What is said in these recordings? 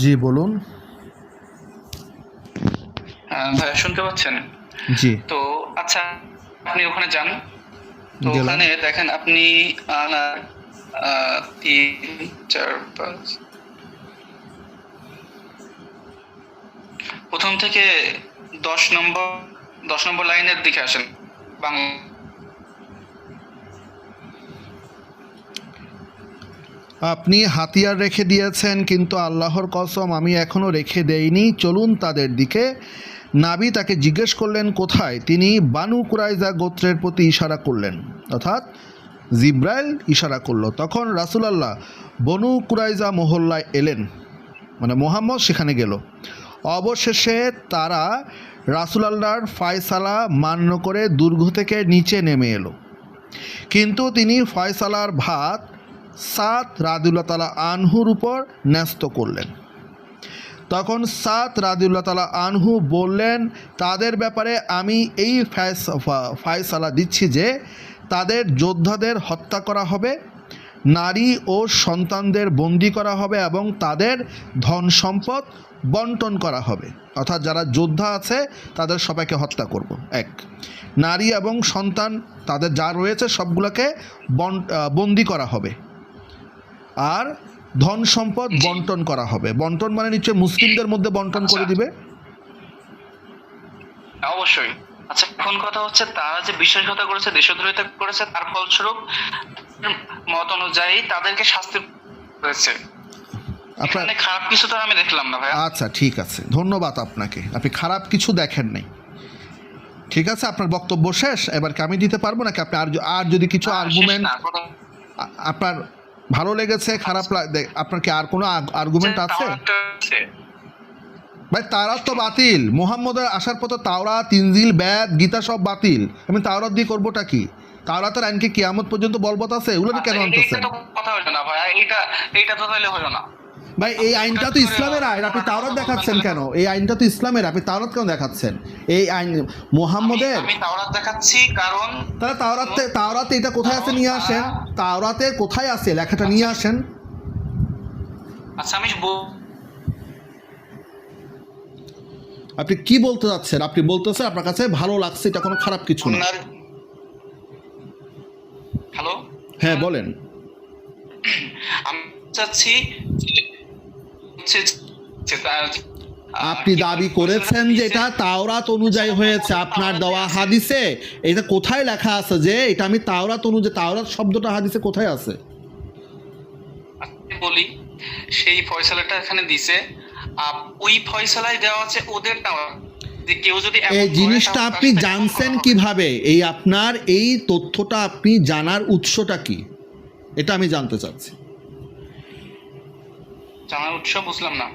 জি বলুন। ভাইয়া শুনতে পাচ্ছেন? জি। তো আচ্ছা আপনি ওখানে যান। তো ওখানে দেখেন আপনি তিন চার পাঁচ। প্রথম থেকে দশ নম্বর দশ নম্বর লাইনের দিকে আসেন বাংলা আপনি হাতিয়ার রেখে দিয়েছেন, কিন্তু আল্লাহর কসম আমি এখনও রেখে দেইনি। চলুন তাদের দিকে। নাবি তাকে জিজ্ঞেস করলেন, কোথায়? তিনি বানু কুরাইজা গোত্রের প্রতি ইশারা করলেন। অর্থাৎ জিব্রাইল ইশারা করল। তখন রাসুলাল্লাহ বনু কুরাইজা মহল্লায় এলেন। মানে মোহাম্মদ সেখানে গেল। অবশেষে তারা রাসুলাল্লাহর ফায়সালা মান্য করে দুর্গ থেকে নিচে নেমে এলো। কিন্তু তিনি ফয়সালার ভাত সাত রাদিউল্লাহ তালা আনহুর উপর ন্যস্ত করলেন। তখন সাত রাদিউল্লাহ তালা আনহু বললেন, তাদের ব্যাপারে আমি এই ফয়স- ফা- দিচ্ছি যে, তাদের যোদ্ধাদের হত্যা করা হবে, নারী ও সন্তানদের বন্দি করা হবে এবং তাদের ধন সম্পদ বন্টন করা হবে। অর্থাৎ যারা যোদ্ধা আছে, তাদের সবাইকে হত্যা করব। এক। নারী এবং সন্তান, তাদের যা রয়েছে, সবগুলোকে বন- বন্দি করা হবে। আর ধন সম্পদ বন্টন করা হবে। বন্টন মানে নিশ্চয় মুসলিমদের মধ্যে বন্টন করে আচ্ছা। দিবে? অবশ্যই। আচ্ছা এখন কথা হচ্ছে তারা যে বিশ্বাসঘাতক করেছে দেশদ্রোহিতা করেছে তার ফলস্বরূপ মত অনুযায়ী তাদেরকে শাস্তি আপনার এখানে খারাপ কিছু তো আমি দেখলাম না ভাইয়া। আচ্ছা ঠিক আছে। ধন্যবাদ আপনাকে। আপনি খারাপ কিছু দেখেন নাই। ঠিক আছে আপনার বক্তব্য শেষ। এবার কি আমি দিতে পারব নাকি আপনি আর আর যদি কিছু আর্গুমেন্ট আপনার ভালো লেগেছে খারাপ লাগ- আপনার কি আর কোনো আর্গুমেন্ট আছে? ভাই তারা তো বাতিল। মোহাম্মদের আসার পথে তাওরা তিনজিল ব্যাদ গীতা সব বাতিল। আমি তাওরাত দিয়ে করবোটা কি? তাওরাতের আইনকে কিয়ামত পর্যন্ত বলবৎ আছে? এগুলো কেন আনতেছে কথা হলো না ভাই এটা এটা তো তাহলে হলো না। ভাই এই আইনটা তো ইসলামের আইন। আপনি তাওরাত দেখাচ্ছেন কেন? এই আইনটা তো ইসলামের। আপনি তাওরাত কেন দেখাচ্ছেন? এই আইন মোহাম্মদের আমি তাওরাত দেখাচ্ছি কারণ তাহলে তাওরাতে তাওরাতে এটা কোথায় আছে? নিয়ে আসেন। তাওরাতে কোথায় আছে? লেখাটা নিয়ে আসেন। আচ্ছা আমি আপনি কি বলতে চাচ্ছেন? আপনি বলতেছেন আপনার কাছে ভালো লাগছে এটা কোনো খারাপ কিছু না। হ্যালো? হ্যাঁ বলেন। আমি চাচ্ছি তার- আপনি দাবি করেছেন যে এটা তাওরাত অনুযায়ী হয়েছে আপনার দেওয়া হাদিসে এটা কোথায় লেখা আছে যে এটা আমি তাওরাত অনুযায়ী তাওরাত শব্দটা হাদিসে কোথায় আছে? বলি সেই ফয়সালাটা এখানে দিছে। ওই ফয়সালায় দেওয়া আছে ওদের এমন এই জিনিসটা আপনি জানছেন। কীভাবে? এই আপনার এই তথ্যটা আপনি জানার উৎসটা কি? এটা আমি জানতে চাচ্ছি। জানার উৎস বুঝলাম না।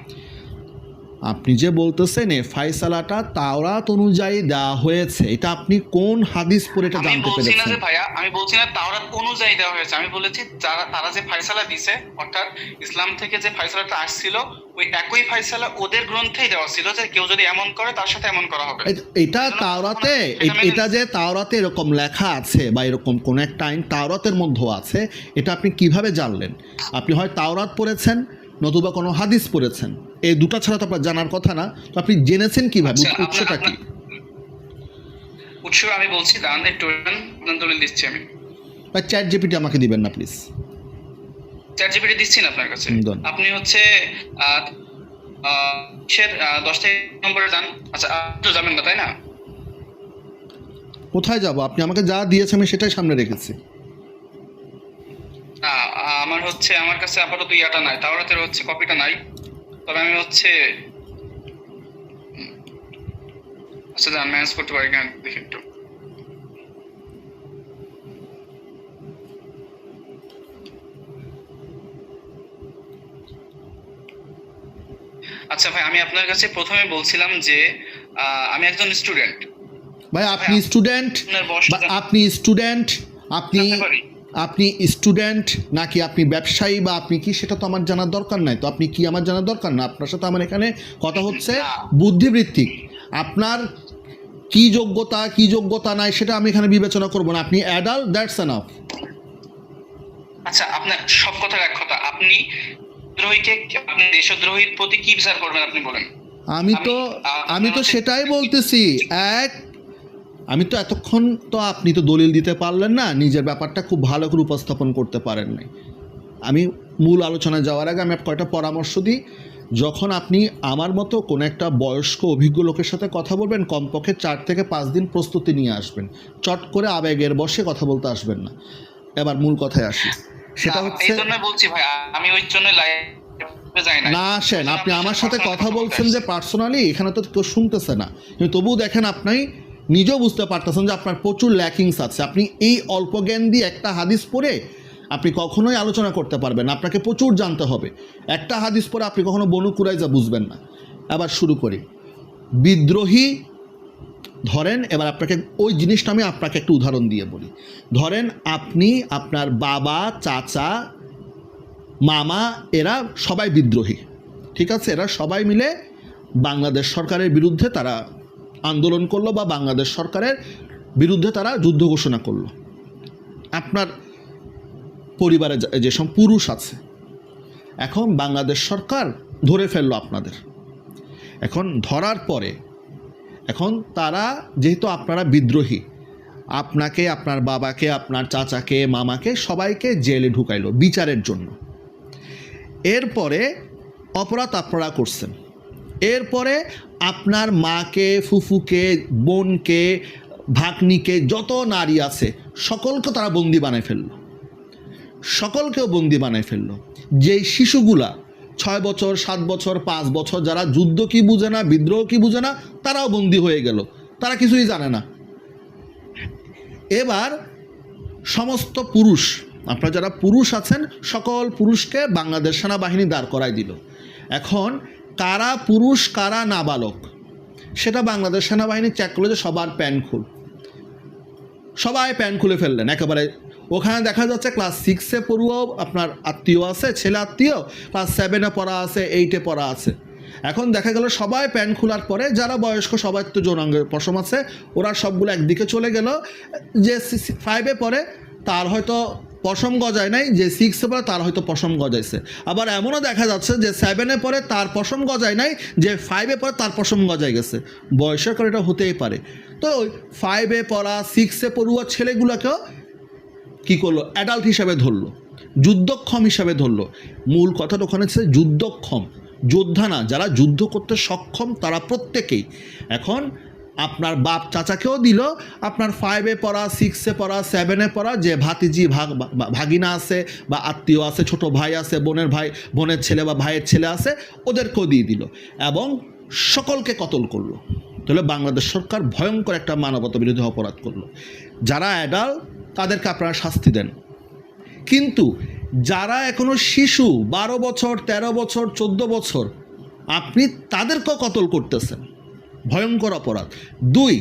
আপনি যে বলতেছেন এ ফাইসালাটা তাওরাত অনুযায়ী দেওয়া হয়েছে এটা আপনি কোন হাদিস পড়ে এটা আমি জানতে বলছি না পেরেছেন? ভাইয়া আমি বলছি না তাওরাত অনুযায়ী দেওয়া হয়েছে আমি বলেছি যারা তারা যে ফাইসালা দিছে অর্থাৎ ইসলাম থেকে যে ফাইসালাটা আসছিল ওই একই ফাইসালা ওদের গ্রন্থেই দেওয়া ছিল যে কেউ যদি এমন করে তার সাথে এমন করা হবে। এটা তাওরাতে এটা এটা যে তাওরাতে এরকম লেখা আছে বা এরকম কোন একটা আইন তাওরাতের মধ্যেও আছে এটা আপনি কীভাবে জানলেন? আপনি হয় তাওরাত পড়েছেন নতুবা কোনো হাদিস পড়েছেন। এই দুটা ছাড়া তো আপনার জানার কথা না। তো আপনি জেনেছেন কীভাবে? আচ্ছা, উৎসটা কি? উৎস আমি বলছি একটু দাঁড়ান, দিচ্ছি আমি। বা চ্যাট জিপিটি আমাকে দিবেন না প্লিজ চার জিবিটি দিচ্ছি না আপনার কাছে? আপনি হচ্ছে আহ, দশ থেকে নম্বরে যান। আচ্ছা তো যাবেন না তাই না? কোথায় যাব? আপনি আমাকে যা দিয়েছে আমি সেটাই সামনে রেখেছি। আহ, আমার হচ্ছে আমার কাছে আপাতত ইয়াটা নাই তাওরাতের হচ্ছে কপিটা নাই। তবে আমি হচ্ছে আচ্ছা যান ম্যানেজ করতে পারি কিনা দেখি একটু। আচ্ছা ভাই আমি আপনার কাছে প্রথমে বলছিলাম যে আমি একজন স্টুডেন্ট ভাই আপনি স্টুডেন্ট আপনি স্টুডেন্ট আপনি? আপনি স্টুডেন্ট নাকি আপনি ব্যবসায়ী বা আপনি কি সেটা তো আমার জানার দরকার নাই। তো আপনি কি আমার জানার দরকার? না আপনার সাথে আমার এখানে কথা হচ্ছে বুদ্ধিবৃত্তিক। আপনার কি যোগ্যতা কি যোগ্যতা নাই সেটা আমি এখানে বিবেচনা করব না। আপনি অ্যাডাল্ট দ্যাটস এনাফ আচ্ছা আপনার সব কথার এক কথা আপনি দেশদ্রোহীকে আপনি দেশদ্রোহীর প্রতি কি বিচার করবেন আপনি বলেন? আমি তো আমি তো সেটাই বলতেছি। এক আমি তো এতক্ষণ তো আপনি তো দলিল দিতে পারলেন না নিজের ব্যাপারটা খুব ভালো করে উপস্থাপন করতে পারেন নাই। আমি মূল আলোচনায় যাওয়ার আগে আমি কয়েকটা পরামর্শ দিই যখন আপনি আমার মতো কোনো একটা বয়স্ক অভিজ্ঞ লোকের সাথে কথা বলবেন কমপক্ষে চার থেকে পাঁচ দিন প্রস্তুতি নিয়ে আসবেন। চট করে আবেগের বসে কথা বলতে আসবেন না। এবার মূল কথায় আসি। সেটা হচ্ছে বলছি ভাই আমি ওই জন্য না না আসেন আপনি আমার সাথে কথা বলছেন যে পার্সোনালি এখানে তো কেউ শুনতেছে না। কিন্তু তবুও দেখেন আপনি নিজেও বুঝতে পারতেছেন যে আপনার প্রচুর ল্যাকিংস আছে। আপনি এই অল্প জ্ঞান দিয়ে একটা হাদিস পড়ে আপনি কখনোই আলোচনা করতে পারবেন আপনাকে প্রচুর জানতে হবে। একটা হাদিস পড়ে আপনি কখনো বনু কুরাইজা বুঝবেন না। আবার শুরু করি। বিদ্রোহী, ধরেন, এবার আপনাকে ওই জিনিসটা আমি আপনাকে একটু উদাহরণ দিয়ে বলি। ধরেন, আপনি, আপনার বাবা, চাচা, মামা, এরা সবাই বিদ্রোহী। ঠিক আছে? এরা সবাই মিলে বাংলাদেশ সরকারের বিরুদ্ধে তারা আন্দোলন করল বা বাংলাদেশ সরকারের বিরুদ্ধে তারা যুদ্ধ ঘোষণা করল। আপনার পরিবারে যেসব পুরুষ আছে, এখন বাংলাদেশ সরকার ধরে ফেলল আপনাদের। এখন ধরার পরে, এখন তারা যেহেতু আপনারা বিদ্রোহী, আপনাকে, আপনার বাবাকে, আপনার চাচাকে, মামাকে সবাইকে জেলে ঢুকাইলো বিচারের জন্য। এরপরে অপরাধ আপনারা করছেন। এরপরে আপনার মাকে, ফুফুকে, বোনকে, ভাগ্নিকে, যত নারী আছে, সকলকে তারা বন্দি বানায় ফেলল। সকলকেও বন্দি বানায় ফেলল। যেই শিশুগুলা, ছয় বছর, সাত বছর, পাঁচ বছর, যারা যুদ্ধ কি বুঝে না, বিদ্রোহ কি বুঝে না, তারাও বন্দি হয়ে গেল। তারা কিছুই জানে না। এবার সমস্ত পুরুষ, আপনারা যারা পুরুষ আছেন, সকল পুরুষকে বাংলাদেশ সেনাবাহিনী দাঁড় করাই দিল। এখন কারা পুরুষ, কারা নাবালক, সেটা বাংলাদেশ সেনাবাহিনী চেক করল যে সবার প্যান্ট খুল। সবাই প্যান্ট খুলে ফেললেন। একেবারে ওখানে দেখা যাচ্ছে ক্লাস সিক্সে পড়ুয়াও আপনার আত্মীয় আছে, ছেলে আত্মীয় ক্লাস সেভেনে পড়া আছে এইটে পড়া আছে। এখন দেখা গেল সবাই প্যান্ট খোলার পরে যারা বয়স্ক, সবাই তো যৌনাঙ্গের পশম আছে, ওরা সবগুলো একদিকে চলে গেল। যে ফাইভে পড়ে, তার হয়তো পশম গজায় নাই, যে সিক্সে পড়ে তার হয়তো পশম গজাইছে। আবার এমনও দেখা যাচ্ছে যে সেভেনে পরে তার পশম গজায় নাই, যে ফাইভে পড়ে তার পশম গজায় গেছে। বয়সের কারণে এটা হতেই পারে। তো ওই ফাইভে পড়া সিক্সে পড়ুয়া ছেলেগুলোকেও কি করল? অ্যাডাল্ট হিসাবে ধরলো। যুদ্ধক্ষম হিসাবে ধরলো। মূল কথাটা ওখানে হচ্ছে যুদ্ধক্ষম। যোদ্ধা না, যারা যুদ্ধ করতে সক্ষম, তারা প্রত্যেকেই। এখন আপনার বাপ চাচাকেও দিল, আপনার ফাইভে পড়া সিক্সে পড়া সেভেনে পড়া, যে ভাতিজি ভাগ ভাগিনা আছে, বা আত্মীয় আছে, ছোট ভাই আছে, বোনের ভাই, বোনের ছেলে বা ভাইয়ের ছেলে আছে, ওদেরকেও দিয়ে দিল এবং সকলকে কতল করল। তাহলে বাংলাদেশ সরকার ভয়ঙ্কর একটা মানবতা বিরোধী অপরাধ করল। যারা অ্যাডাল তাদেরকে আপনারা শাস্তি দেন। কিন্তু যারা এখনও শিশু, বারো বছর ১৩ বছর, চোদ্দ বছর, আপনি তাদেরকেও কতল করতেছেন? ভয়ঙ্কর অপরাধ। দুই,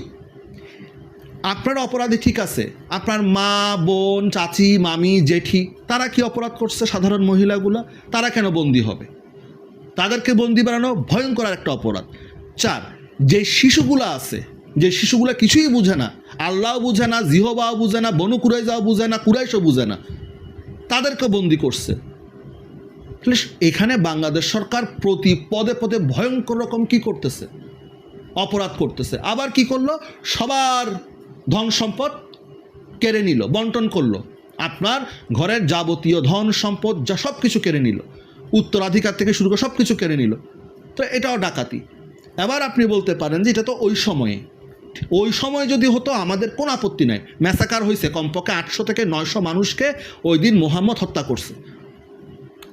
আপনার অপরাধী ঠিক আছে। আপনার মা, বোন, চাচি, মামি, জেঠি, তারা কি অপরাধ করছে সাধারণ মহিলাগুলা? তারা কেন বন্দি হবে? তাদেরকে বন্দি বানানো ভয়ঙ্কর একটা অপরাধ। চার, যে শিশুগুলা আছে, যে শিশুগুলা কিছুই বুঝে না আল্লাহ বুঝে না, জিহবাও বুঝে না, বনু কুরাইজাও বুঝে না, কুরাইশও বুঝে না, তাদেরকে বন্দি করছে। এখানে বাংলাদেশ সরকার প্রতি পদে পদে ভয়ঙ্কর রকম কি করতেছে? অপরাধ করতেছে। আবার কি করল? সবার ধন সম্পদ কেড়ে নিল, বন্টন করল। আপনার ঘরের যাবতীয় ধন সম্পদ যা সব কিছু কেড়ে নিল, উত্তরাধিকার থেকে শুরু করে সব কিছু কেড়ে নিল। তো এটাও ডাকাতি। এবার আপনি বলতে পারেন যে এটা তো ওই সময়ে। ওই সময় যদি হতো, আমাদের কোনো আপত্তি নাই। ম্যাসাকার হয়েছে কমপক্ষে আটশো থেকে নয়শো মানুষকে ওই দিন মোহাম্মদ হত্যা করছে,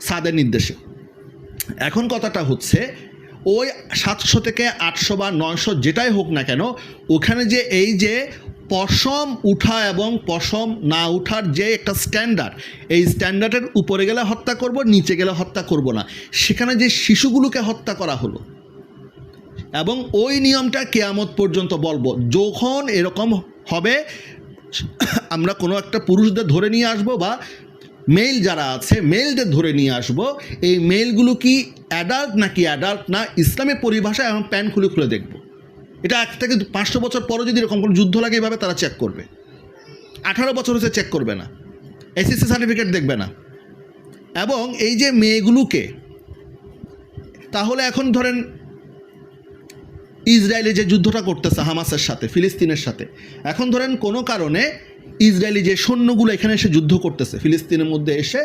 সাদের নির্দেশে। এখন কথাটা হচ্ছে ওই সাতশো থেকে আটশো বা নয়শো যেটাই হোক না কেন, ওখানে যে এই যে পশম উঠা এবং পশম না উঠার যে একটা স্ট্যান্ডার্ড এই স্ট্যান্ডার্ডের উপরে গেলে হত্যা করব, নিচে গেলে হত্যা করব না। সেখানে যে শিশুগুলোকে হত্যা করা হলো, এবং ওই নিয়মটা কেয়ামত পর্যন্ত বলব, যখন এরকম হবে, আমরা কোনো একটা পুরুষদের ধরে নিয়ে আসব বা মেল যারা আছে মেলদের ধরে নিয়ে আসব, এই মেলগুলো কি অ্যাডাল্ট নাকি অ্যাডাল্ট না ইসলামের পরিভাষায় এখন প্যান খুলে খুলে দেখব। এটা এক থেকে পাঁচশো বছর পরে যদি এরকম কোনো যুদ্ধ লাগে এভাবে তারা চেক করবে। আঠারো বছর হচ্ছে চেক করবে না। এসএসসি সার্টিফিকেট দেখবে না। এবং এই যে মেয়েগুলোকে, তাহলে এখন ধরেন ইসরায়েলি যে যুদ্ধটা করতেছে হামাসের সাথে, ফিলিস্তিনের সাথে, এখন ধরেন কোনো কারণে ইসরায়েলি যে সৈন্যগুলো এখানে এসে যুদ্ধ করতেছে, ফিলিস্তিনের মধ্যে এসে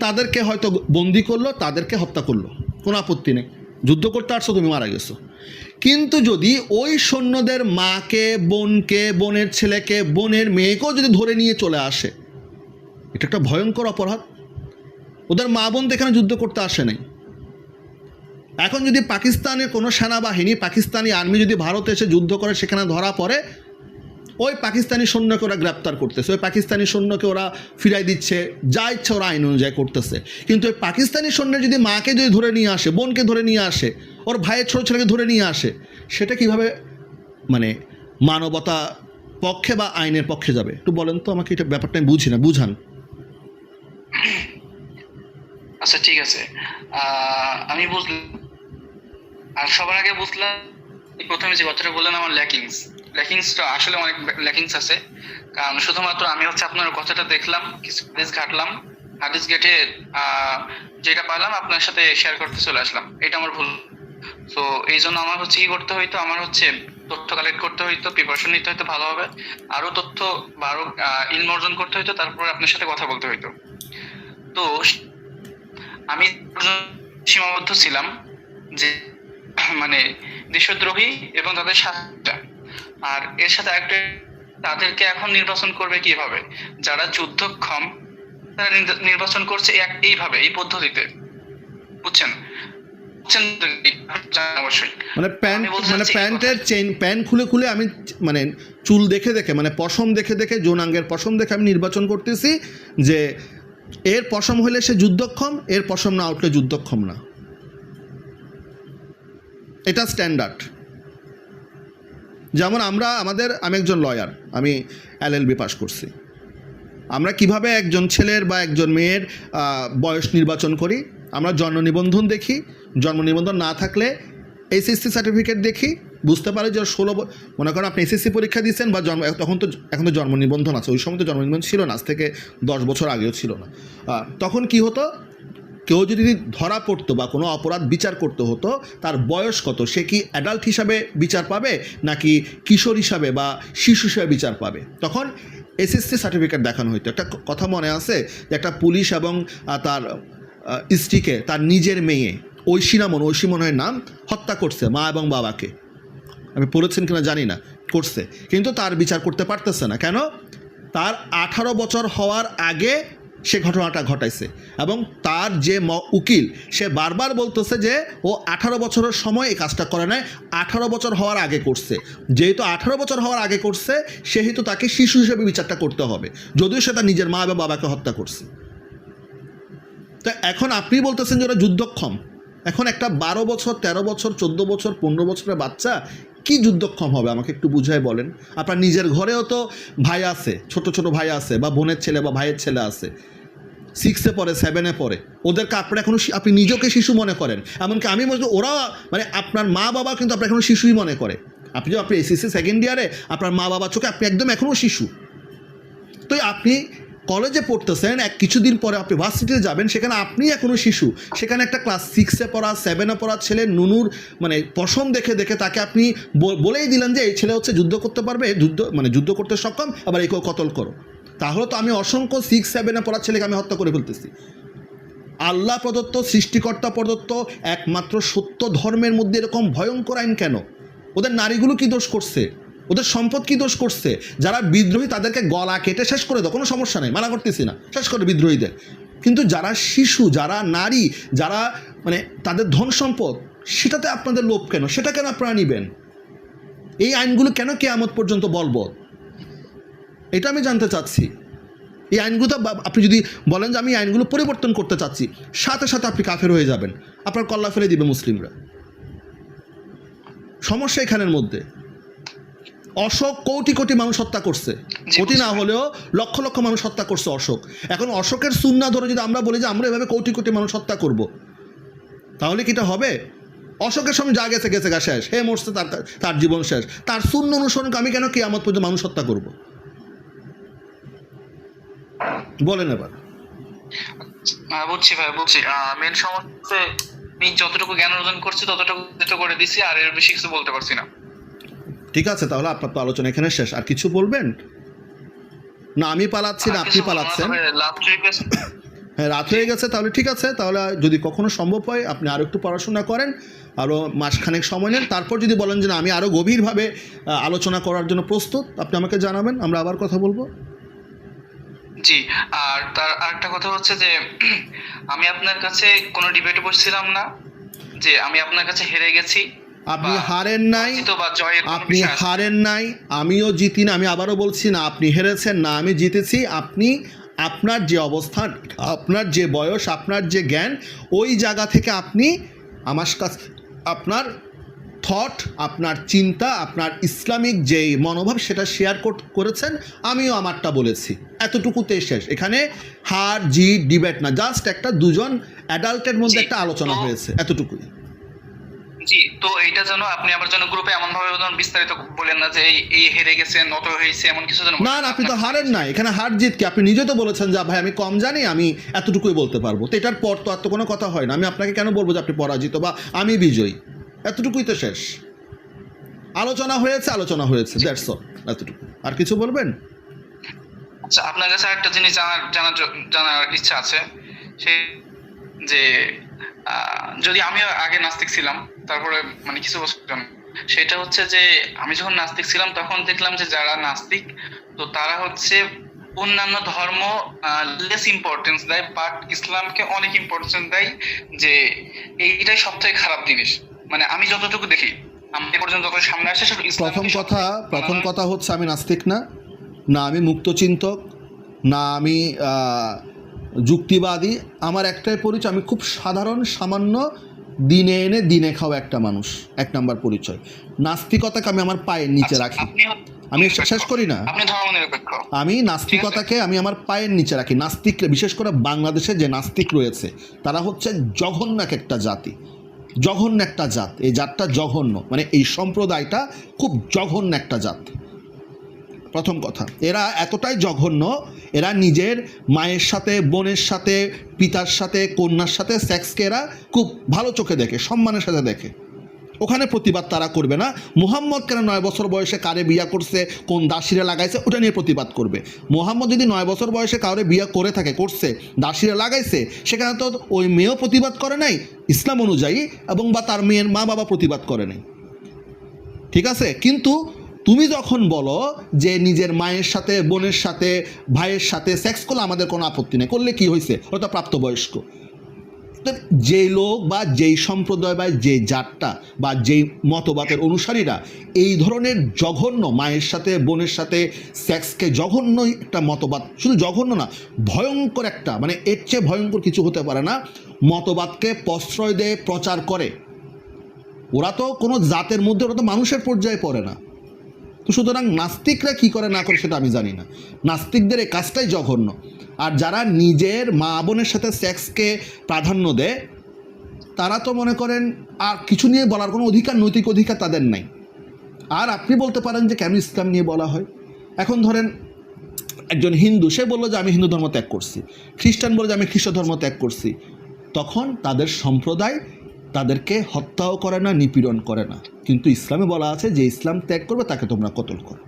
তাদেরকে হয়তো বন্দি করল, তাদেরকে হত্যা করল। কোনো আপত্তি নেই। যুদ্ধ করতে আসছো, তুমি মারা গেছো। কিন্তু যদি ওই সৈন্যদের মাকে, বোনকে, বোনের ছেলেকে, বোনের মেয়েকেও যদি ধরে নিয়ে চলে আসে, এটা একটা ভয়ঙ্কর অপরাধ। ওদের মা বোন তো এখানে যুদ্ধ করতে আসে নাই। এখন যদি পাকিস্তানের কোনো সেনাবাহিনী, পাকিস্তানি আর্মি যদি ভারতে এসে যুদ্ধ করে, সেখানে ধরা পড়ে ওই পাকিস্তানি সৈন্যকে ওরা গ্রেপ্তার করতেছে, ওই পাকিস্তানি সৈন্যকে ওরা ফিরাই দিচ্ছে, যা ইচ্ছা ওরা আইন অনুযায়ী করতেছে। কিন্তু ওই পাকিস্তানি সৈন্য যদি মাকে যদি ধরে নিয়ে আসে, বোনকে ধরে নিয়ে আসে, ওর ভাইয়ের ছোটো ছেলেকে ধরে নিয়ে আসে, সেটা কীভাবে মানে মানবতা পক্ষে বা আইনের পক্ষে যাবে? একটু বলেন তো আমাকে এটা ব্যাপারটা, আমি বুঝি না, বুঝান। আচ্ছা ঠিক আছে। আমি বুঝলাম, আর সবার আগে বুঝলাম, প্রথমে যে কথাটা বললেন, আমার ল্যাকিংস। ল্যাকিংসটা আসলে অনেক ল্যাকিংস আছে। কারণ শুধুমাত্র আমি হচ্ছে আপনার কথাটা দেখলাম, কিছু হাদিস ঘাটলাম। হাদিস গেটে যেটা পারলাম আপনার সাথে শেয়ার করতে চলে আসলাম। এটা আমার ভুল। তো এই জন্য আমার হচ্ছে কি করতে হইতো, আমার হচ্ছে তথ্য কালেক্ট করতে হইতো প্রিপারেশন নিতে হইতো ভালোভাবে। আরও তথ্য বা আরও ইলম অর্জন করতে হইতো, তারপর আপনার সাথে কথা বলতে হইতো। তো আমি সীমাবদ্ধ ছিলাম যে মানে দেশদ্রোহী এবং তাদের সাথে আর এর সাথে একটা তাদেরকে এখন নির্বাচন করবে কীভাবে? যারা যুদ্ধক্ষম তারা নির্বাচন করছে এক- এইভাবে এই পদ্ধতিতে। বুঝছেন? মানে প্যান্ট মানে প্যান্টের চেইন প্যান্ট খুলে খুলে আমি মানে চুল দেখে দেখে মানে পশম দেখে দেখে যৌনাঙ্গের পশম দেখে আমি নির্বাচন করতেছি যে এর পশম হলে সে যুদ্ধক্ষম এর পশম না উঠলে যুদ্ধক্ষম না। এটা স্ট্যান্ডার্ড যেমন আমরা, আমাদের, আমি একজন লয়ার আমি এল এলএলবি পাস করছি। আমরা কীভাবে একজন ছেলের বা একজন মেয়ের বয়স নির্বাচন করি? আমরা জন্ম নিবন্ধন দেখি, জন্ম নিবন্ধন না থাকলে এসএসসি সার্টিফিকেট দেখি, বুঝতে পারে যে ষোলো মনে করেন আপনি এসএসসি পরীক্ষা দিয়েছেন বা জন্ম, তখন তো, এখন তো জন্ম নিবন্ধন আছে, ওই সময় তো জন্ম নিবন্ধন ছিল না, আজ থেকে দশ বছর আগেও ছিল না। তখন কি হতো? কেউ যদি ধরা পড়তো বা কোনো অপরাধ বিচার করতে হতো, তার বয়স কত? সে কি অ্যাডাল্ট হিসাবে বিচার পাবে নাকি কিশোর হিসাবে বা শিশু হিসাবে বিচার পাবে? তখন এসএসসি সার্টিফিকেট দেখানো হতো একটা কথা মনে আছে? যে একটা পুলিশ এবং তার স্ত্রীকে, তার নিজের মেয়ে ঐশী নামন ঐশী মনে নাম, হত্যা করছে মা এবং বাবাকে। আমি পড়েছেন কিনা জানি না, করছে। কিন্তু তার বিচার করতে পারতেছে না। কেন? তার আঠারো বছর হওয়ার আগে সে ঘটনাটা ঘটাইছে। এবং তার যে ম- উকিল, সে বারবার বলতেছে যে ও আঠারো বছরের সময় এই কাজটা করে নাই, আঠারো বছর হওয়ার আগে করছে। যেহেতু আঠারো বছর হওয়ার আগে করছে, সেহেতু তাকে শিশু হিসেবে বিচারটা করতে হবে। যদিও সে তার নিজের মা এবং বাবাকে হত্যা করছে। তো এখন আপনি বলতেছেন যে ওরা যুদ্ধক্ষম। এখন একটা বারো বছর, তেরো বছর, চোদ্দ বছর, পনেরো বছরের বাচ্চা কি যুদ্ধক্ষম হবে? আমাকে একটু বুঝাই বলেন। আপনার নিজের ঘরেও তো ভাই আছে, ছোট ছোট ভাই আছে, বা বোনের ছেলে বা ভাইয়ের ছেলে আছে। সিক্সে পড়ে সেভেনে পড়ে। ওদেরকে আপনার এখনও শি- আপনি নিজেকে শিশু মনে করেন। এমনকি আমি বলছি ওরা মানে আপনার মা বাবা কিন্তু আপনার এখনও শিশুই মনে করে। আপনি আপনি এসএসসি সেকেন্ড ইয়ারে আপনার মা বাবা চোখে আপনি একদম এখনও শিশু। তো আপনি কলেজে পড়তেছেন, এক কিছুদিন পরে আপনি ভার্সিটিতে যাবেন, সেখানে আপনি এখনও শিশু। সেখানে একটা ক্লাস সিক্সে পড়া সেভেনে পড়া ছেলে নুনুর মানে পশম দেখে দেখে তাকে আপনি বলেই দিলেন যে, এই ছেলে হচ্ছে যুদ্ধ করতে পারবে, যুদ্ধ মানে যুদ্ধ করতে সক্ষম আবার একেও কতল করো। তাহলে তো আমি অসংখ্য সিক্স সেভেনে পড়া ছেলেকে আমি হত্যা করে ফেলতেছি। আল্লাহ প্রদত্ত, সৃষ্টিকর্তা প্রদত্ত, একমাত্র সত্য ধর্মের মধ্যে এরকম ভয়ঙ্কর আইন কেন? ওদের নারীগুলো কি দোষ করছে? ওদের সম্পদ কি দোষ করছে? যারা বিদ্রোহী তাদেরকে গলা কেটে শেষ করে দাও, কোনো সমস্যা নেই, মানা করতেছি না, শেষ করে বিদ্রোহীদের। কিন্তু যারা শিশু, যারা নারী, যারা মানে তাদের ধন সম্পদ, সেটাতে আপনাদের লোভ কেন? সেটা কেন আপনারা নিবেন? এই আইনগুলো কেন কেয়ামত পর্যন্ত বলবৎ? এটা আমি জানতে চাচ্ছি। এই আইনগুলো আপনি যদি বলেন যে আমি আইনগুলো পরিবর্তন করতে চাচ্ছি, সাথে সাথে আপনি কাফের হয়ে যাবেন, আপনার কল্লা ফেলে দিবে মুসলিমরা। সমস্যা এখানের মধ্যে। অশোক কোটি কোটি মানুষ হত্যা করছে। কোটি না হলেও লক্ষ লক্ষ মানুষ হত্যা করছে অশোক। এখন অশোকের সুন্না ধরে যদি আমরা বলি যে আমরা এভাবে কোটি কোটি মানুষ হত্যা করব তাহলে কি এটা হবে? অশোকের সঙ্গে যা গেছে গেছে গা শেষ। হে মরছে তার তার জীবন শেষ। তার শূন্য অনুসরণকে আমি কেন কি আমার পর্যন্ত মানুষ হত্যা করব? বলেন এবার। বুঝছি ভাই বুঝছি। মেন সমস্যা আমি যতটুকু জ্ঞান অর্জন করছি ততটুকু করে দিছি আর এর বেশি কিছু বলতে পারছি না। ঠিক আছে তাহলে আপনার তো আলোচনা এখানে শেষ। আর কিছু বলবেন? না আমি পালাচ্ছি না আপনি পালাচ্ছেন। হ্যাঁ রাত হয়ে গেছে তাহলে ঠিক আছে তাহলে যদি কখনো সম্ভব হয় আপনি আরও একটু পড়াশোনা করেন আরও মাসখানেক সময় নেন তারপর যদি বলেন যে না আমি আরও গভীরভাবে আলোচনা করার জন্য প্রস্তুত আপনি আমাকে জানাবেন আমরা আবার কথা বলব। জি আর তার আরেকটা কথা হচ্ছে যে আমি আপনার কাছে কোনো ডিবেটে বসছিলাম না যে আমি আপনার কাছে হেরে গেছি। আপনি হারেন নাই আপনি হারেন নাই আমিও জিতি না আমি আবারও বলছি না আপনি হেরেছেন না আমি জিতেছি আপনি আপনার যে অবস্থান আপনার যে বয়স আপনার যে জ্ঞান ওই জায়গা থেকে আপনি আমার কাছে আপনার থট আপনার চিন্তা আপনার ইসলামিক যে মনোভাব সেটা শেয়ার করেছেন আমিও আমারটা বলেছি। এতটুকুতে শেষ। এখানে হার জি ডিবেট না জাস্ট একটা দুজন অ্যাডাল্টের মধ্যে একটা আলোচনা হয়েছে এতটুকুই। জি তো এইটা যেন আপনি আমার জন্য গ্রুপে এমন ভাবে বিস্তারিত বলেন না যে এই হেরে গেছে নত হয়েছে এমন কিছু যেন না না আপনি তো হারেন না এখানে হার জিত কি? আপনি নিজে তো বলেছেন যে ভাই আমি কম জানি আমি এতটুকুই বলতে পারব। তো এটার পর তো আর তো কোনো কথা হয় না। আমি আপনাকে কেন বলব যে আপনি পরাজিত বা আমি বিজয়ী? এতটুকুই তো শেষ। আলোচনা হয়েছে আলোচনা হয়েছে দ্যাটস অল এতটুকু। আর কিছু বলবেন? আচ্ছা আপনার কাছে একটা জিনিস জানার জানার জানার ইচ্ছা আছে। সে যে যদি আমিও আগে নাস্তিক ছিলাম তারপরে মানে কিছু বছর সেটা হচ্ছে যে আমি যখন নাস্তিক ছিলাম তখন দেখলাম যে যারা নাস্তিক তো তারা হচ্ছে অন্যান্য ধর্ম লেস ইম্পর্টেন্স দেয় বাট ইসলামকে অনেক ইম্পর্টেন্স দেয় যে এইটাই সব থেকে খারাপ জিনিস। মানে আমি যতটুকু দেখি আমি এ পর্যন্ত যত সামনে আসে প্রথম কথা প্রথম কথা হচ্ছে আমি নাস্তিক না না আমি মুক্তচিন্তক না আমি যুক্তিবাদী। আমার একটাই পরিচয় আমি খুব সাধারণ সামান্য দিনে এনে দিনে খাওয়া একটা মানুষ এক নাম্বার পরিচয়। নাস্তিকতাকে আমি আমার পায়ের নিচে আচ্ছা, রাখি। আমি শেষ করি না। আমি নাস্তিকতাকে আমি আমার পায়ের নিচে রাখি। নাস্তিক বিশেষ করে বাংলাদেশে যে নাস্তিক রয়েছে তারা হচ্ছে জঘন্য এক একটা জাতি। জঘন্য একটা জাত। এই জাতটা জঘন্য। মানে এই সম্প্রদায়টা খুব জঘন্য একটা জাত। প্রথম কথা। এরা এতটাই জঘন্য, এরা নিজের মায়ের সাথে, বোনের সাথে, পিতার সাথে, কন্যার সাথে সেক্সকে এরা খুব ভালো চোখে দেখে, সম্মানের সাথে দেখে। ওখানে প্রতিবাদ তারা করবে না। মুহাম্মদ কেন নয় বছর বয়সে কারে বিয়া করছে, কোন দাসিরে লাগাইছে, ওটা নিয়ে প্রতিবাদ করবে। মোহাম্মদ যদি নয় বছর বয়সে কাউরে বিয়া করে থাকে, করছে, দাসিরে লাগাইছে, সেখানে তো ওই মেয়েও প্রতিবাদ করে নাই, ইসলাম অনুযায়ী, এবং বা তার মেয়ের মা বাবা প্রতিবাদ করে নাই। ঠিক আছে? কিন্তু তুমি যখন বলো যে নিজের মায়ের সাথে, বোনের সাথে, ভাইয়ের সাথে সেক্স করলে আমাদের কোনো আপত্তি নেই, করলে কি হয়েছে? ওটা প্রাপ্তবয়স্ক। যেই লোক বা যেই সম্প্রদায় বা যে জাতটা বা যেই মতবাদের অনুসারীরা এই ধরনের জঘন্য মায়ের সাথে, বোনের সাথে সেক্সকে জঘন্য একটা মতবাদ, শুধু জঘন্য না, ভয়ঙ্কর একটা মানে এর চেয়ে ভয়ঙ্কর কিছু হতে পারে না, মতবাদকে প্রশ্রয় দেয়, প্রচার করে। ওরা তো কোনো জাতের মধ্যে, ওরা তো মানুষের পর্যায়ে পড়ে না। তো সুতরাং নাস্তিকরা কী করে না করে সেটা আমি জানি না। নাস্তিকদের এই কাজটাই জঘন্য। আর যারা নিজের মা বোনের সাথে সেক্সকে প্রাধান্য দেয়, তারা তো মনে করেন আর কিছু নিয়ে বলার কোনো অধিকার, নৈতিক অধিকার তাদের নাই। আর আপনি বলতে পারেন যে কেন ইসলাম নিয়ে বলা হয়? এখন ধরেন একজন হিন্দু, সে বলল যে আমি হিন্দু ধর্ম ত্যাগ করছি। খ্রিস্টান বলে যে আমি খ্রিস্ট ধর্ম ত্যাগ করছি। তখন তাদের সম্প্রদায় তাদেরকে হত্যাও করে না, নিপীড়ন করে না। কিন্তু ইসলামে বলা আছে যে ইসলাম ত্যাগ করবে, তাকে তোমরা কতল করো।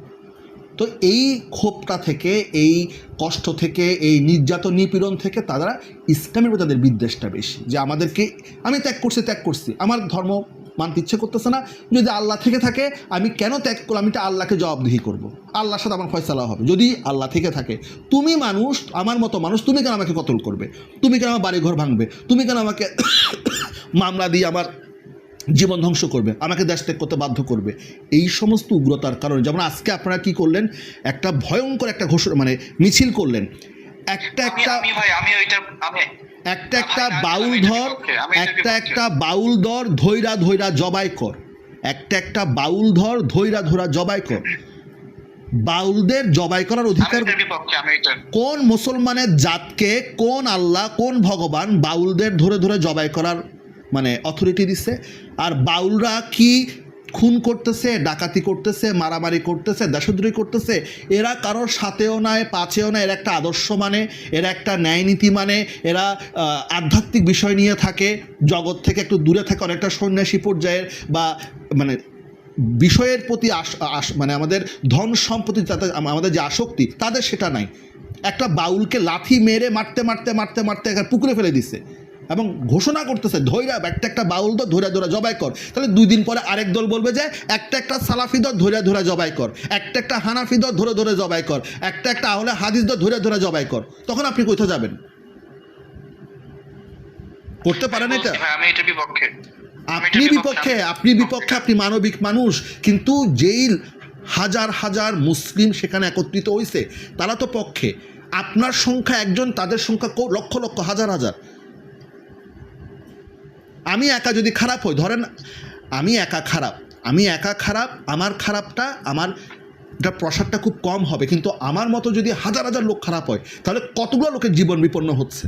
তো এই ক্ষোভটা থেকে, এই কষ্ট থেকে, এই নির্যাতন, নিপীড়ন থেকে তারা ইসলামের তাদের বিদ্বেষটা বেশি। যে আমাদেরকে, আমি ত্যাগ করছি ত্যাগ করছি, আমার ধর্ম মানতে ইচ্ছে করতেছে না। যদি আল্লাহ থেকে থাকে আমি কেন ত্যাগ করলাম আমি তো আল্লাহকে জবাবদিহি করব। আল্লাহর সাথে আমার ফয়সালা হবে। যদি আল্লাহ থেকে থাকে তুমি মানুষ আমার মতো মানুষ তুমি কেন আমাকে কতল করবে? তুমি কেন আমার বাড়িঘর ভাঙবে? তুমি কেন আমাকে মামলা দিয়ে আমার জীবন ধ্বংস করবে? আমাকে দেশ ত্যাগ করতে বাধ্য করবে? এই সমস্ত উগ্রতার কারণে যেমন আজকে আপনারা কি করলেন? একটা ভয়ঙ্কর একটা ঘোষণা মানে মিছিল করলেন। একটা একটা আমি ভাই আমি ওইটা আমি একটা একটা বাউল ধর একটা একটা বাউল ধর ধৈরা ধৈরা জবাই কর। একটা একটা বাউল ধর ধৈরা ধৈরা জবাই কর। বাউলদের জবাই করার অধিকার কোন মুসলমানের জাতকে কোন আল্লাহ কোন ভগবান বাউলদের ধরে ধরে জবাই করার মানে অথরিটি দিচ্ছে আর বাউলরা কি খুন করতেছে, ডাকাতি করতেছে, মারামারি করতেছে, দেশদ্রোহী করতেছে, এরা কারোর সাথেও নয়, পাছেও না এরা একটা আদর্শ মানে এরা একটা ন্যায় নীতি মানে এরা আধ্যাত্মিক বিষয় নিয়ে থাকে, জগৎ থেকে একটু দূরে থাকে, অনেকটা সন্ন্যাসী পর্যায়ের বা মানে বিষয়ের প্রতি আস মানে আমাদের ধন সম্পত্তি যাতে আমাদের যে আসক্তি, তাদের সেটা নাই। একটা বাউলকে লাথি মেরে মারতে মারতে মারতে মারতে একটা পুকুরে ফেলে দিছে। এবং ঘোষণা করতেছে ধৈরা একটা একটা বাউল দল ধৈরা ধৈরা জবাই কর। তাহলে দুই দিন পরে আরেক দল বলবে যে একটা একটা সালাফি দল ধৈরা ধৈরা জবাই কর। একটা একটা হানাফি দল ধরে ধরে জবাই কর। একটা একটা আহলে হাদিস দল ধরে ধরে জবাই কর। তখন আপনি কোথায় যাবেন? করতে পারেন এটা? আমি এটার বিপক্ষে। আপনি বিপক্ষে আপনি বিপক্ষে। আপনি মানবিক মানুষ কিন্তু যেই হাজার হাজার মুসলিম সেখানে একত্রিত হয়েছে তারা তো পক্ষে। আপনার সংখ্যা একজন তাদের সংখ্যা লক্ষ লক্ষ হাজার হাজার। আমি একা যদি খারাপ হই ধরেন আমি একা খারাপ আমি একা খারাপ আমার খারাপটা আমার এটা প্রসারটা খুব কম হবে কিন্তু আমার মতো যদি হাজার হাজার লোক খারাপ হয় তাহলে কতগুলো লোকের জীবন বিপন্ন হচ্ছে?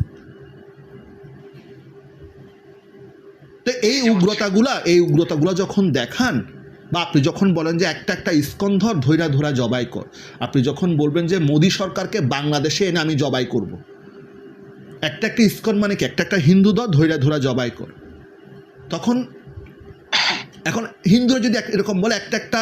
তো এই উগ্রতাগুলা এই উগ্রতাগুলা যখন দেখান বা আপনি যখন বলেন যে একটা একটা ইস্কন্ধর ধৈরা ধরা জবাই কর আপনি যখন বলবেন যে মোদী সরকারকে বাংলাদেশে এনে আমি জবাই করব। একটা একটা ইস্কন মানে কি? একটা একটা হিন্দু দল ধৈরা ধরা জবাই কর। তখন এখন হিন্দুরা যদি এরকম বলে, একটা একটা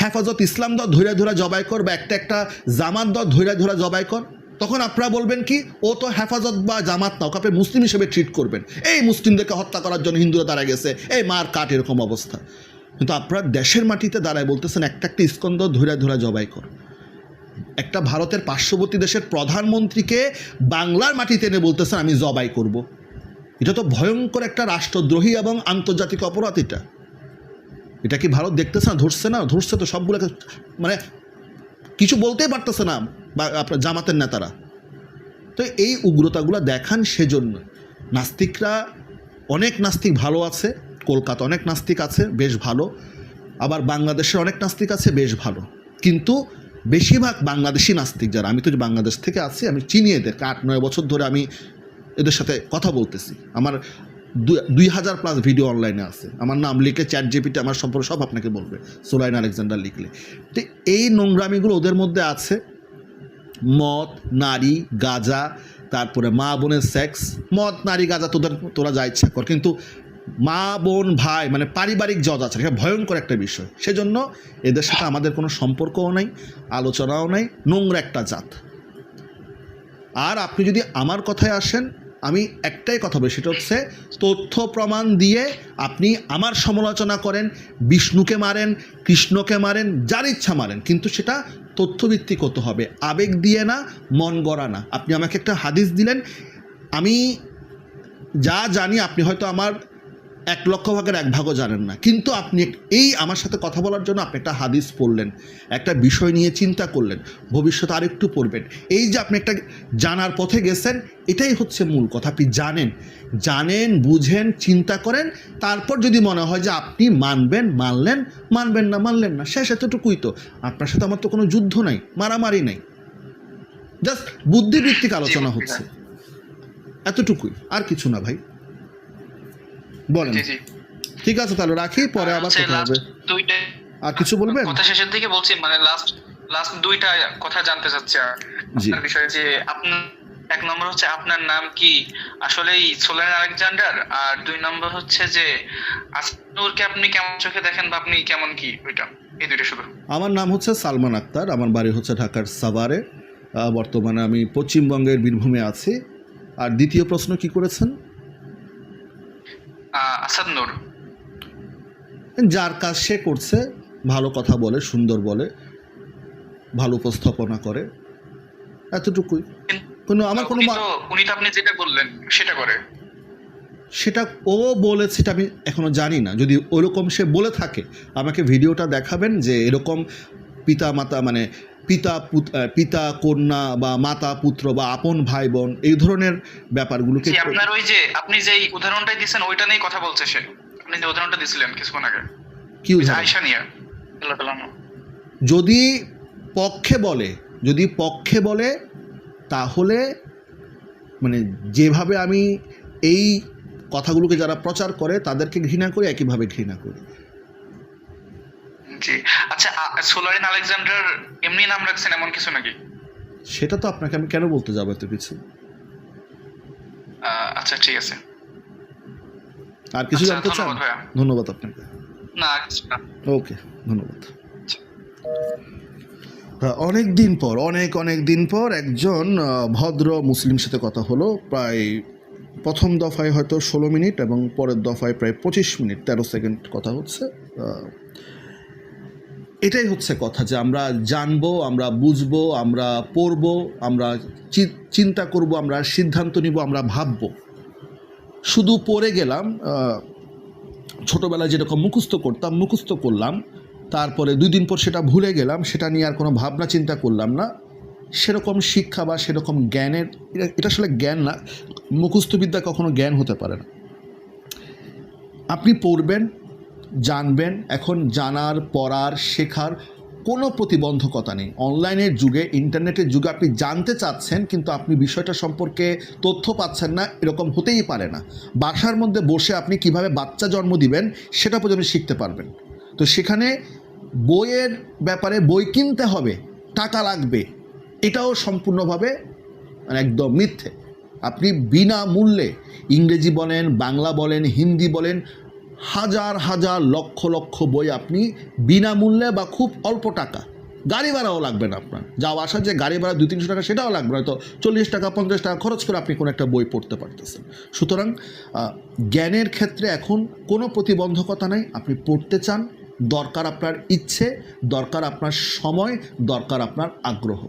হেফাজত ইসলাম দল ধৈরা ধরা জবাই কর বা একটা একটা জামাত দল ধৈরা ধরা জবাই কর, তখন আপনারা বলবেন কি, ও তো হেফাজত বা জামাত না, ওকে আপনি মুসলিম হিসেবে ট্রিট করবেন। এই মুসলিমদেরকে হত্যা করার জন্য হিন্দুরা দাঁড়া গেছে, এই মার কাট এরকম অবস্থা। কিন্তু আপনারা দেশের মাটিতে দাঁড়ায় বলতেছেন, একটা একটা স্কন্দ ধৈরা ধরা জবাই কর। একটা ভারতের পার্শ্ববর্তী দেশের প্রধানমন্ত্রীকে বাংলার মাটিতে এনে বলতেছেন, আমি জবাই করব। এটা তো ভয়ঙ্কর একটা রাষ্ট্রদ্রোহী এবং আন্তর্জাতিক অপরাধ এটা। এটা কি ভারত দেখতেছে না, ধরছে না? ধরছে তো সবগুলোকে মানে কিছু বলতেই পারতেছে না বা আপনার জামাতের নেতারা। তো এই উগ্রতাগুলো দেখান সেজন্য। নাস্তিকরা অনেক নাস্তিক ভালো আছে, কলকাতা অনেক নাস্তিক আছে, বেশ ভালো। আবার বাংলাদেশের অনেক নাস্তিক আছে, বেশ ভালো। কিন্তু বেশিরভাগ বাংলাদেশি নাস্তিক যারা, আমি তো বাংলাদেশ থেকে আছি, আমি চিনি এদের। আট, নয় বছর ধরে আমি এদের সাথে কথা বলতেছি। আমার দুই হাজার প্লাস ভিডিও অনলাইনে আছে। আমার নাম লিখে চ্যাট জিপিটি আমার সম্পর্কে সব আপনাকে বলবে সোলাইন আলেকজান্ডার লিখলে। তো এই নোংরামিগুলো ওদের মধ্যে আছে। মদ, নারী, গাঁজা, তারপরে মা বোনের সেক্স মদ, নারী, গাঁজা তোদের তোরা যা ইচ্ছা কর। কিন্তু মা, বোন, ভাই মানে পারিবারিক জজ আছে, এটা ভয়ঙ্কর একটা বিষয়। সেজন্য এদের সাথে আমাদের কোনো সম্পর্কও নাই, আলোচনাও নাই, নোংরা একটা জাত। আর আপনি যদি আমার কথায় আসেন আমি একটাই কথা বলি, সেটা হচ্ছে তথ্য প্রমাণ দিয়ে আপনি আমার সমালোচনা করেন, বিষ্ণুকে মারেন, কৃষ্ণকে মারেন, যার ইচ্ছা মারেন, কিন্তু সেটা তথ্যভিত্তিক হতে হবে। আবেগ দিয়ে না, মন গড়া না। আপনি আমাকে একটা হাদিস দিলেন, আমি যা জানি আপনি হয়তো আমার এক লক্ষ ভাগের এক ভাগও জানেন না। কিন্তু আপনি এই আমার সাথে কথা বলার জন্য আপনি একটা হাদিস পড়লেন, একটা বিষয় নিয়ে চিন্তা করলেন, ভবিষ্যতে আরেকটু পড়বেন। এই যে আপনি একটা জানার পথে গেছেন, এটাই হচ্ছে মূল কথা। আপনি জানেন জানেন, বুঝেন, চিন্তা করেন, তারপর যদি মনে হয় যে আপনি মানবেন, মানলেন, মানবেন না, মানলেন না, শেষ এতটুকুই তো। আপনার সাথে আমার তো কোনো যুদ্ধ নাই, মারামারি নাই। জাস্ট বুদ্ধিভিত্তিক আলোচনা হচ্ছে। এতটুকুই, আর কিছু না ভাই। বলেন। ঠিক আছে তাহলে রাখি পরে আবার হচ্ছে কথা হবে। আর কিছু বলবেন? কথা শেষের দিকে বলছি মানে লাস্ট লাস্ট দুইটা কথা জানতে চাচ্ছি। আপনার বিষয়ে যে আপনার এক নম্বর হচ্ছে আপনার নাম কি? আসলেই সোলেন আলেকজান্ডার আর দুই নম্বর হচ্ছে যে আসনুরকে আপনি কেমন চোখে দেখেন বা আপনি কেমন কি ওইটা? এই দুইটা শুধু। আমার নাম হচ্ছে সালমান আক্তার আমার বাড়ি হচ্ছে ঢাকার সাভারে। বর্তমানে আমি পশ্চিমবঙ্গের বীরভূমে আছি। আর দ্বিতীয় প্রশ্ন কি করেছেন? আসাদ নূর। যার কাজ সে করছে ভালো কথা বলে সুন্দর বলে ভালো উপস্থাপনা করে এতটুকুই। কোনো আমার কোনো উনি তো আপনি যেটা বললেন সেটা করে। সেটা ও বলেছে সেটা আমি এখনও জানি না। যদি ওরকম সে বলে থাকে আমাকে ভিডিওটা দেখাবেন যে এরকম পিতা মাতা মানে পিতা পিতা কন্যা বা মাতা পুত্র বা আপন ভাই বোন এই ধরনের ব্যাপারগুলোকে আপনার ওই যে আপনি যে উদাহরণটাই দিয়েছেন ওইটা নিয়েই কথা বলছে সে। আপনি যে উদাহরণটা দিছিলেন কিছুক্ষণ আগে। কি? আয়সা নিয়ে। যদি পক্ষে বলে যদি পক্ষে বলে তাহলে মানে যেভাবে আমি এই কথাগুলোকে যারা প্রচার করে তাদেরকে ঘৃণা করি একইভাবে ঘৃণা করি। হচ্ছে আ- সোলারিন আলেকজান্ডার এমনি নাম রাখছেন এমন কিছু নাকি? সেটা তো আপনাকে আমি কেন বলতে যাব এত কিছু আচ্ছা ঠিক আছে। আর কিছু আচ্ছা, জানতে চান? ধন্যবাদ আপনাকে। না। ওকে ধন্যবাদ। অনেক দিন পর অনেক অনেক দিন পর একজন ভদ্র মুসলিম সাথে কথা হলো প্রায় প্রথম দফায় হয়তো ষোলো মিনিট এবং পরের দফায় প্রায় পঁচিশ মিনিট তেরো সেকেন্ড কথা হচ্ছে। এটাই হচ্ছে কথা যে আমরা জানব, আমরা বুঝব, আমরা পড়ব, আমরা চিন্তা করব, আমরা সিদ্ধান্ত নিব, আমরা ভাববো। শুধু পড়ে গেলাম ছোটোবেলায় যেরকম মুখস্থ করতাম, মুখস্থ করলাম, তারপরে দুই দিন পর সেটা ভুলে গেলাম, সেটা নিয়ে আর কোনো ভাবনা চিন্তা করলাম না। সেরকম শিক্ষা বা সেরকম জ্ঞানের এটা আসলে জ্ঞান না, মুখস্থবিদ্যা কখনো জ্ঞান হতে পারে না। আপনি পড়বেন জানবেন, এখন জানার, পড়ার, শেখার কোনো প্রতিবন্ধকতা নেই। অনলাইনের যুগে, ইন্টারনেটের যুগে আপনি জানতে চাচ্ছেন, কিন্তু আপনি বিষয়টা সম্পর্কে তথ্য পাচ্ছেন না, এরকম হতেই পারে না। বাসার মধ্যে বসে আপনি কীভাবে বাচ্চা জন্ম দিবেন, সেটা পর্যন্ত শিখতে পারবেন। তো সেখানে বইয়ের ব্যাপারে বই কিনতে হবে, টাকা লাগবে, এটাও সম্পূর্ণভাবে মানে একদম মিথ্যে। আপনি বিনামূল্যে ইংরেজি বলেন, বাংলা বলেন, হিন্দি বলেন হাজার হাজার লক্ষ লক্ষ বই আপনি বিনামূল্যে বা খুব অল্প টাকা গাড়ি ভাড়াও লাগবে না আপনার। যাওয়া আসার যে গাড়ি ভাড়া দুই তিনশো টাকা সেটাও লাগবে হয়তো চল্লিশ টাকা, পঞ্চাশ টাকা খরচ করে আপনি কোনো একটা বই পড়তে পারতেছেন। সুতরাং জ্ঞানের ক্ষেত্রে এখন কোনো প্রতিবন্ধকতা নাই, আপনি পড়তে চান, দরকার আপনার ইচ্ছে, দরকার আপনার সময়, দরকার আপনার আগ্রহ।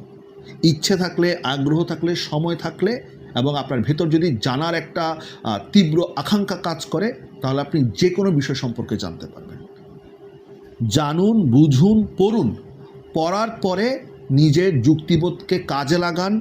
ইচ্ছে থাকলে, আগ্রহ থাকলে, সময় থাকলে এবং আপনার ভেতর যদি জানার একটা তীব্র আকাঙ্ক্ষা কাজ করে, তাহলে আপনি যে কোনো বিষয় সম্পর্কে জানতে পারবেন। জানুন, বুঝুন, পড়ুন। পড়ার পরে নিজের যুক্তিবোধকে কাজে লাগান